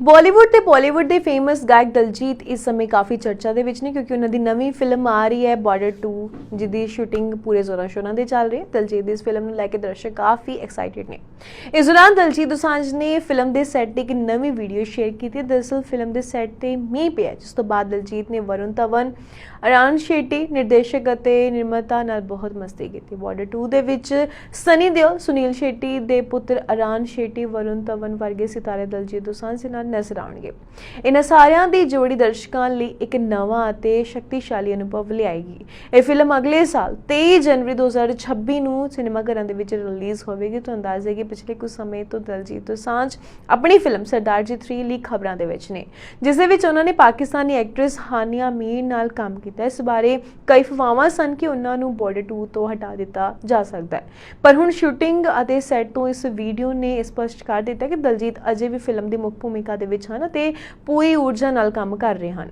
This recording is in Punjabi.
ਬਾਲੀਵੁੱਡ ਤੇ ਬਾਲੀਵੁੱਡ ਦੇ ਫੇਮਸ ਗਾਇਕ ਦਲਜੀਤ ਇਸ ਸਮੇਂ ਕਾਫੀ ਚਰਚਾ ਦੇ ਵਿੱਚ ਨੇ ਕਿਉਂਕਿ ਉਹਨਾਂ ਦੀ ਨਵੀਂ ਫਿਲਮ ਆ ਰਹੀ ਹੈ ਬਾਰਡਰ 2 ਜਿਹਦੀ ਸ਼ੂਟਿੰਗ ਪੂਰੇ ਜ਼ੋਰਾਂ ਸ਼ੋਰਾਂ ਦੇ ਚੱਲ ਰਹੀ ਹੈ। ਦਲਜੀਤ ਦੀ ਇਸ ਫਿਲਮ ਨੂੰ ਲੈ ਕੇ ਦਰਸ਼ਕ ਕਾਫੀ ਐਕਸਾਈਟਿਡ ਨੇ। ਇਸ ਦੌਰਾਨ ਦਲਜੀਤ ਦੋਸਾਂਝ ਨੇ ਫਿਲਮ ਦੇ ਸੈੱਟ ਤੇ ਇੱਕ ਨਵੀਂ ਵੀਡੀਓ ਸ਼ੇਅਰ ਕੀਤੀ ਹੈ। ਦਰਅਸਲ ਫਿਲਮ ਦੇ ਸੈੱਟ ਤੇ ਮੀਂਹ ਪਿਆ ਜਿਸ ਤੋਂ ਬਾਅਦ ਦਲਜੀਤ ਨੇ ਵਰੁਣ ਧਵਨ, ਅਰਾਨ ਸ਼ੇਟੀ, ਨਿਰਦੇਸ਼ਕ ਅਤੇ ਨਿਰਮਾਤਾ ਨਾਲ ਬਹੁਤ ਮਸਤੀ ਕੀਤੀ। ਬਾਰਡਰ 2 ਦੇ ਵਿੱਚ ਸਨੀ ਦਿਓਲ ਸੁਨੀਲ ਸ਼ੇਟੀ ਦੇ ਪੁੱਤਰ ਅਰਾਨ ਸ਼ੇਟੀ, ਵਰੁਣ ਧਵਨ ਵਰਗੇ ਸਿਤਾਰੇ ਦਲਜੀਤ ਦੋਸਾਂਝ ਨਾਲ ਨਜ਼ਰ ਆਉਣਗੇ। ਇਹਨਾਂ ਸਾਰਿਆਂ ਦੀ ਜੋੜੀ ਦਰਸ਼ਕਾਂ ਲਈ ਇੱਕ ਨਵਾਂ ਅਤੇ ਸ਼ਕਤੀਸ਼ਾਲੀ ਅਨੁਭਵ ਲਿਆਏਗੀ। ਇਹ ਫਿਲਮ ਅਗਲੇ ਸਾਲ 23 ਜਨਵਰੀ 2026 ਨੂੰ ਸਿਨੇਮਾ ਘਰਾਂ ਦੇ ਵਿੱਚ ਰਿਲੀਜ਼ ਹੋਵੇਗੀ। ਤਾਂ ਅੰਦਾਜ਼ਾ ਹੈ ਕਿ ਪਿਛਲੇ ਕੁਝ ਸਮੇਂ ਤੋਂ ਦਲਜੀਤ ਦੋਸਾਂਝ ਆਪਣੀ ਫਿਲਮ ਸਰਦਾਰ ਜੀ 3 ਲਈ ਖਬਰਾਂ ਦੇ ਵਿੱਚ ਨੇ, ਜਿਸ ਦੇ ਵਿੱਚ ਉਹਨਾਂ ਨੇ ਪਾਕਿਸਤਾਨੀ ਐਕਟਰੈਸ ਹਾਨੀਆ ਮੀਰ ਨਾਲ ਕੰਮ ਕੀਤਾ। ਇਸ ਬਾਰੇ ਕਈ ਫਵਾਵਾਂ ਸਨ ਕਿ ਉਹਨਾਂ ਨੂੰ ਬਾਰਡਰ 2 ਤੋਂ ਹਟਾ ਦਿੱਤਾ ਜਾ ਸਕਦਾ ਹੈ। ਪਰ ਹੁਣ ਸ਼ੂਟਿੰਗ ਅਤੇ ਸੈੱਟ ਤੋਂ ਇਸ ਵੀਡੀਓ ਨੇ ਸਪਸ਼ਟ ਕਰ ਦਿੱਤਾ ਕਿ ਦਲਜੀਤ ਅਜੇ ਵੀ ਫਿਲਮ ਦੀ ਮੁੱਖ ਭੂਮਿਕਾ ਦੇ ਵਿੱਚ ਹਨ ਤੇ ਪੂਰੀ ਊਰਜਾ ਨਾਲ ਕੰਮ ਕਰ ਰਹੇ ਹਨ।